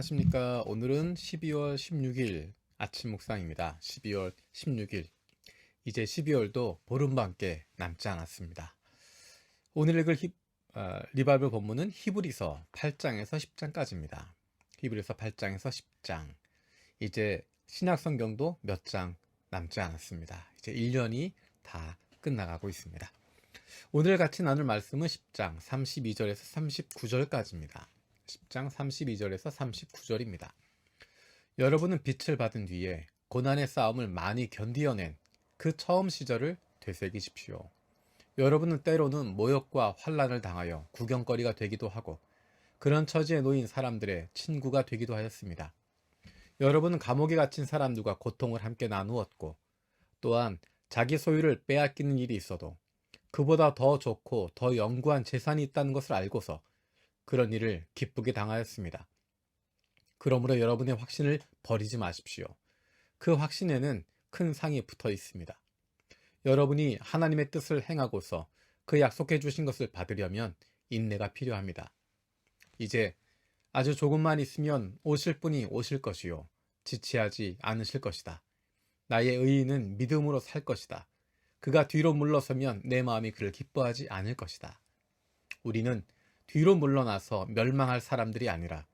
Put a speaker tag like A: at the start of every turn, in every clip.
A: 평안하십니까? 오늘은 12월 16일 아침 묵상입니다. 12월 16일. 이제 12월도 보름밖에 남지 않았습니다. 오늘 읽을 히, 어, 리바이벌 본문은 히브리서 8장에서 10장까지입니다. 히브리서 8장에서 10장. 이제 신약 성경도 몇 장 남지 않았습니다. 이제 1년이 다 끝나가고 있습니다. 오늘 같이 나눌 말씀은 10장 32절에서 39절까지입니다. 10장 32절에서 39절입니다. 여러분은 빛을 받은 뒤에 고난의 싸움을 많이 견디어낸 그 처음 시절을 되새기십시오. 여러분은 때로는 모욕과 환란을 당하여 구경거리가 되기도 하고 그런 처지에 놓인 사람들의 친구가 되기도 하였습니다. 여러분은 감옥에 갇힌 사람들과 고통을 함께 나누었고 또한 자기 소유를 빼앗기는 일이 있어도 그보다 더 좋고 더 영구한 재산이 있다는 것을 알고서 그런 일을 기쁘게 당하였습니다. 그러므로 여러분의 확신을 버리지 마십시오. 그 확신에는 큰 상이 붙어 있습니다. 여러분이 하나님의 뜻을 행하고서 그 약속해 주신 것을 받으려면 인내가 필요합니다. 이제 아주 조금만 있으면 오실 분이 오실 것이요. 지체하지 않으실 것이다. 나의 의인은 믿음으로 살 것이다. 그가 뒤로 물러서면 내 마음이 그를 기뻐하지 않을 것이다. 우리는 뒤로 물러나서 멸망할 사람들이 아니라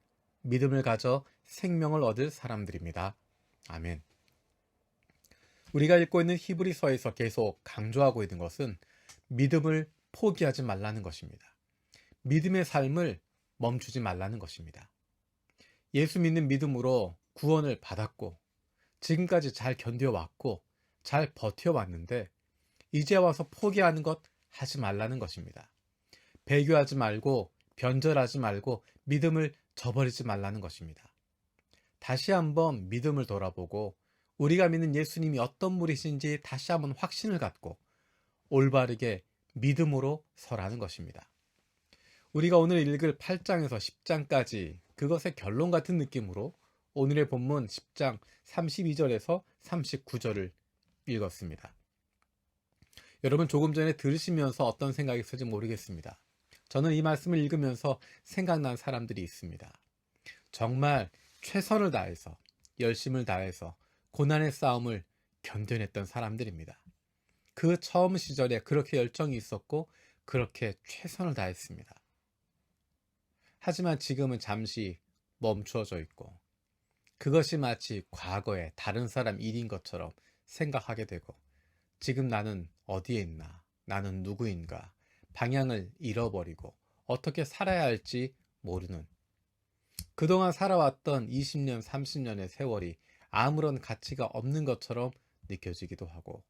A: 믿음을 가져 생명을 얻을 사람들입니다. 아멘. 우리가 읽고 있는 히브리서에서 계속 강조하고 있는 것은 믿음을 포기하지 말라는 것입니다. 믿음의 삶을 멈추지 말라는 것입니다. 예수 믿는 믿음으로 구원을 받았고 지금까지 잘 견뎌왔고 잘 버텨왔는데 이제 와서 포기하는 것 하지 말라는 것입니다. 배교하지 말고 변절하지 말고 믿음을 저버리지 말라는 것입니다. 다시 한번 믿음을 돌아보고 우리가 믿는 예수님이 어떤 분이신지 다시 한번 확신을 갖고 올바르게 믿음으로 설하는 것입니다. 우리가 오늘 읽을 8장에서 10장까지 그것의 결론 같은 느낌으로 오늘의 본문 10장 32절에서 39절을 읽었습니다. 여러분 조금 전에 들으시면서 어떤 생각이 있을지 모르겠습니다. 저는 이 말씀을 읽으면서 생각난 사람들이 있습니다. 정말 최선을 다해서 열심을 다해서 고난의 싸움을 견뎌냈던 사람들입니다. 그 처음 시절에 그렇게 열정이 있었고 그렇게 최선을 다했습니다. 하지만 지금은 잠시 멈추어져 있고 그것이 마치 과거의 다른 사람 일인 것처럼 생각하게 되고 지금 나는 어디에 있나? 나는 누구인가? 방향을 잃어버리고 어떻게 살아야 할지 모르는 그동안 살아왔던 20년, 30년의 세월이 아무런 가치가 없는 것처럼 느껴지기도 하고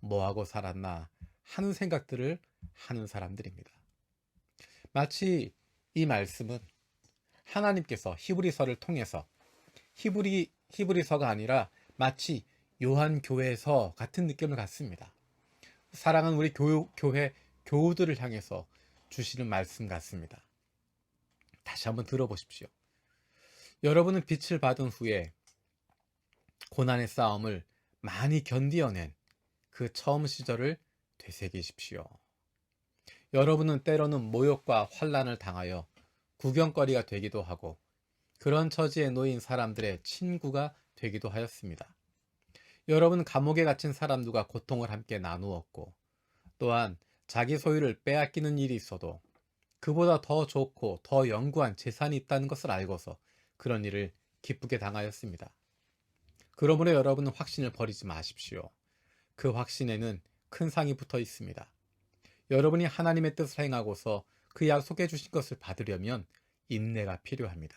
A: 뭐하고 살았나 하는 생각들을 하는 사람들입니다. 마치 이 말씀은 하나님께서 히브리서를 통해서 히브리 히브리서가 아니라 마치 요한 교회서 같은 느낌을 갖습니다. 사랑하는 우리 교, 교회 교우들을 향해서 주시는 말씀 같습니다. 다시 한번 들어보십시오. 여러분은 빛을 받은 후에 고난의 싸움을 많이 견디어낸 그 처음 시절을 되새기십시오. 여러분은 때로는 모욕과 환란을 당하여 구경거리가 되기도 하고 그런 처지에 놓인 사람들의 친구가 되기도 하였습니다. 여러분 감옥에 갇힌 사람들과 고통을 함께 나누었고 또한 자기 소유를 빼앗기는 일이 있어도 그보다 더 좋고 더 영구한 재산이 있다는 것을 알고서 그런 일을 기쁘게 당하였습니다. 그러므로 여러분은 확신을 버리지 마십시오. 그 확신에는 큰 상이 붙어 있습니다. 여러분이 하나님의 뜻을 행하고서 그 약속해 주신 것을 받으려면 인내가 필요합니다.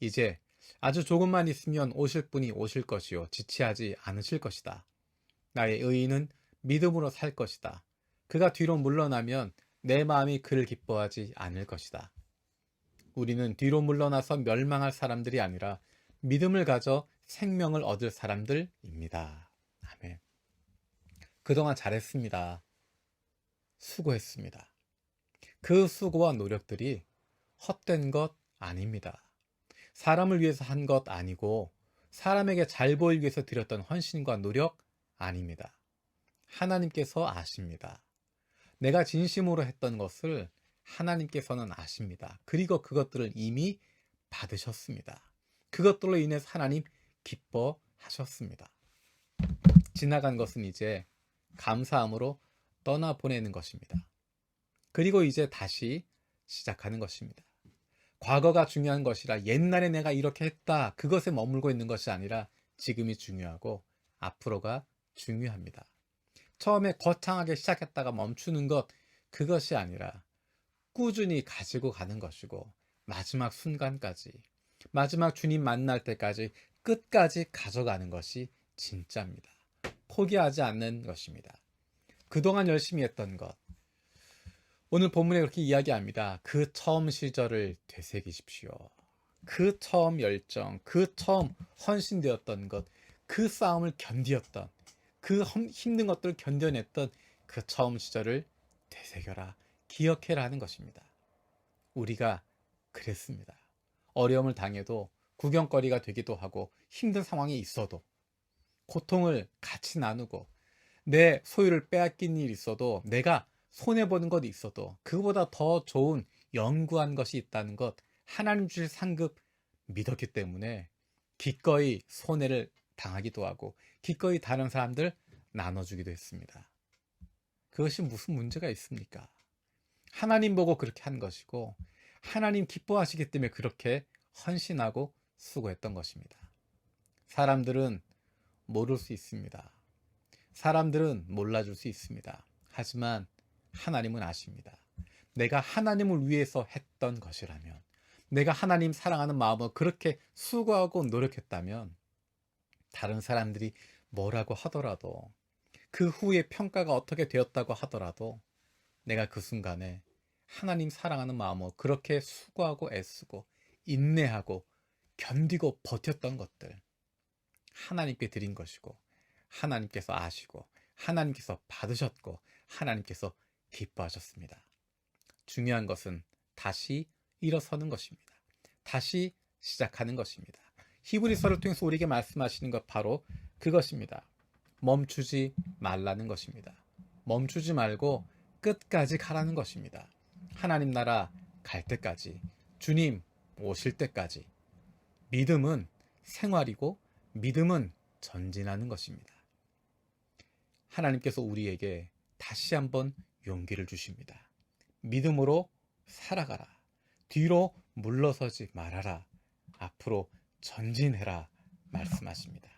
A: 이제 아주 조금만 있으면 오실 분이 오실 것이요 지체하지 않으실 것이다. 나의 의인은 믿음으로 살 것이다. 그가 뒤로 물러나면 내 마음이 그를 기뻐하지 않을 것이다. 우리는 뒤로 물러나서 멸망할 사람들이 아니라 믿음을 가져 생명을 얻을 사람들입니다. 아멘. 그동안 잘했습니다. 수고했습니다. 그 수고와 노력들이 헛된 것 아닙니다. 사람을 위해서 한 것 아니고 사람에게 잘 보이기 위해서 드렸던 헌신과 노력 아닙니다. 하나님께서 아십니다. 내가 진심으로 했던 것을 하나님께서는 아십니다. 그리고 그것들을 이미 받으셨습니다. 그것들로 인해서 하나님 기뻐하셨습니다. 지나간 것은 이제 감사함으로 떠나 보내는 것입니다. 그리고 이제 다시 시작하는 것입니다. 과거가 중요한 것이라 옛날에 내가 이렇게 했다. 그것에 머물고 있는 것이 아니라 지금이 중요하고 앞으로가 중요합니다. 처음에 거창하게 시작했다가 멈추는 것, 그것이 아니라 꾸준히 가지고 가는 것이고 마지막 순간까지, 마지막 주님 만날 때까지 끝까지 가져가는 것이 진짜입니다. 포기하지 않는 것입니다. 그동안 열심히 했던 것. 오늘 본문에 그렇게 이야기합니다. 그 처음 시절을 되새기십시오. 그 처음 열정, 그 처음 헌신되었던 것, 그 싸움을 견디었던, 그 힘든 것들을 견뎌냈던 그 처음 시절을 되새겨라, 기억해라 하는 것입니다. 우리가 그랬습니다. 어려움을 당해도 구경거리가 되기도 하고 힘든 상황이 있어도 고통을 같이 나누고 내 소유를 빼앗긴 일이 있어도 내가 손해보는 것이 있어도 그보다 더 좋은 연구한 것이 있다는 것 하나님 주실 상급 믿었기 때문에 기꺼이 손해를 당하기도 하고 기꺼이 다른 사람들 나눠주기도 했습니다. 그것이 무슨 문제가 있습니까? 하나님 보고 그렇게 한 것이고 하나님 기뻐하시기 때문에 그렇게 헌신하고 수고했던 것입니다. 사람들은 모를 수 있습니다. 사람들은 몰라줄 수 있습니다. 하지만 하나님은 아십니다. 내가 하나님을 위해서 했던 것이라면, 내가 하나님 사랑하는 마음을 그렇게 수고하고 노력했다면, 다른 사람들이 뭐라고 하더라도, 그 후에 평가가 어떻게 되었다고 하더라도, 내가 그 순간에 하나님 사랑하는 마음을 그렇게 수고하고 애쓰고, 인내하고, 견디고 버텼던 것들, 하나님께 드린 것이고, 하나님께서 아시고, 하나님께서 받으셨고, 하나님께서 기뻐하셨습니다. 중요한 것은 다시 일어서는 것입니다. 다시 시작하는 것입니다. 히브리서를 통해서 우리에게 말씀하시는 것 바로 그것입니다. 멈추지 말라는 것입니다. 멈추지 말고 끝까지 가라는 것입니다. 하나님 나라 갈 때까지, 주님 오실 때까지. 믿음은 생활이고 믿음은 전진하는 것입니다. 하나님께서 우리에게 다시 한번 용기를 주십니다. 믿음으로 살아가라. 뒤로 물러서지 말아라. 앞으로 전진해라. 말씀하십니다.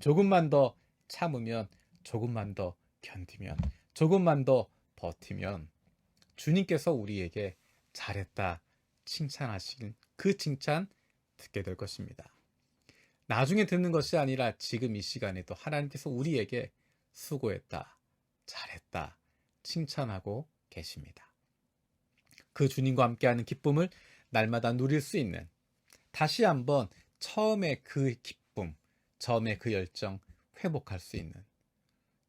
A: 조금만 더 참으면, 조금만 더 견디면, 조금만 더 버티면 주님께서 우리에게 잘했다 칭찬하신 그 칭찬 듣게 될 것입니다. 나중에 듣는 것이 아니라 지금 이 시간에도 하나님께서 우리에게 수고했다, 잘했다, 칭찬하고 계십니다. 그 주님과 함께하는 기쁨을 날마다 누릴 수 있는 다시 한번 처음에 그 기쁨, 처음에 그 열정 회복할 수 있는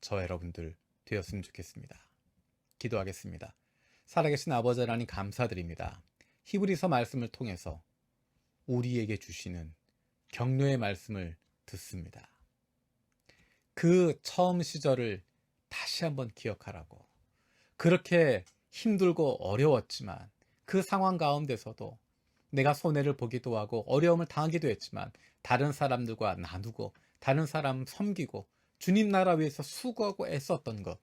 A: 저 여러분들 되었으면 좋겠습니다. 기도하겠습니다. 살아계신 아버지 하나님 감사드립니다. 히브리서 말씀을 통해서 우리에게 주시는 격려의 말씀을 듣습니다. 그 처음 시절을 다시 한번 기억하라고. 그렇게 힘들고 어려웠지만 그 상황 가운데서도 내가 손해를 보기도 하고 어려움을 당하기도 했지만 다른 사람들과 나누고 다른 사람 섬기고 주님 나라 위해서 수고하고 애썼던 것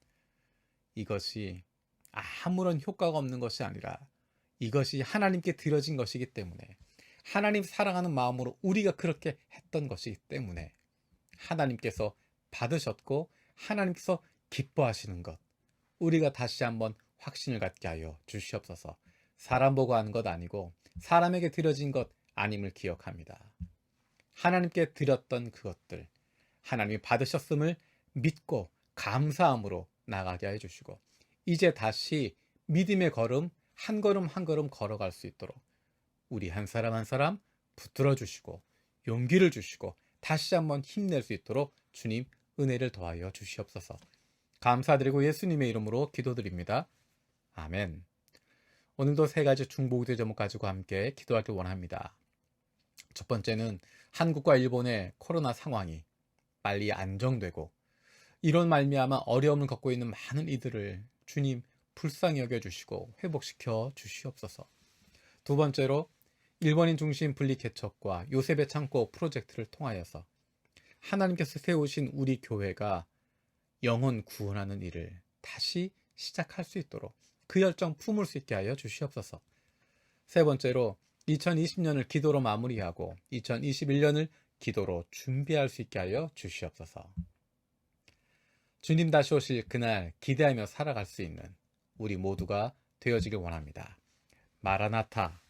A: 이것이 아무런 효과가 없는 것이 아니라 이것이 하나님께 드려진 것이기 때문에 하나님 사랑하는 마음으로 우리가 그렇게 했던 것이기 때문에 하나님께서 받으셨고 하나님께서 기뻐하시는 것 우리가 다시 한번 확신을 갖게 하여 주시옵소서. 사람 보고 하는 것 아니고 사람에게 드려진 것 아님을 기억합니다. 하나님께 드렸던 그것들 하나님이 받으셨음을 믿고 감사함으로 나가게 해 주시고 이제 다시 믿음의 걸음 한 걸음 한 걸음 걸어갈 수 있도록 우리 한 사람 한 사람 붙들어 주시고 용기를 주시고 다시 한번 힘낼 수 있도록 주님 은혜를 더하여 주시옵소서. 감사드리고 예수님의 이름으로 기도드립니다. 아멘. 오늘도 세 가지 중보기도 제목 가지고 함께 기도하길 원합니다. 첫 번째는 한국과 일본의 코로나 상황이 빨리 안정되고 이런 말미암아 어려움을 겪고 있는 많은 이들을 주님 불쌍히 여겨 주시고 회복시켜 주시옵소서. 두 번째로 일본인 중심 분리 개척과 요셉의 창고 프로젝트를 통하여서 하나님께서 세우신 우리 교회가 영혼 구원하는 일을 다시 시작할 수 있도록 그 열정 품을 수 있게 하여 주시옵소서. 세 번째로 2020년을 기도로 마무리하고 2021년을 기도로 준비할 수 있게 하여 주시옵소서. 주님 다시 오실 그날 기대하며 살아갈 수 있는 우리 모두가 되어지길 원합니다. 마라나타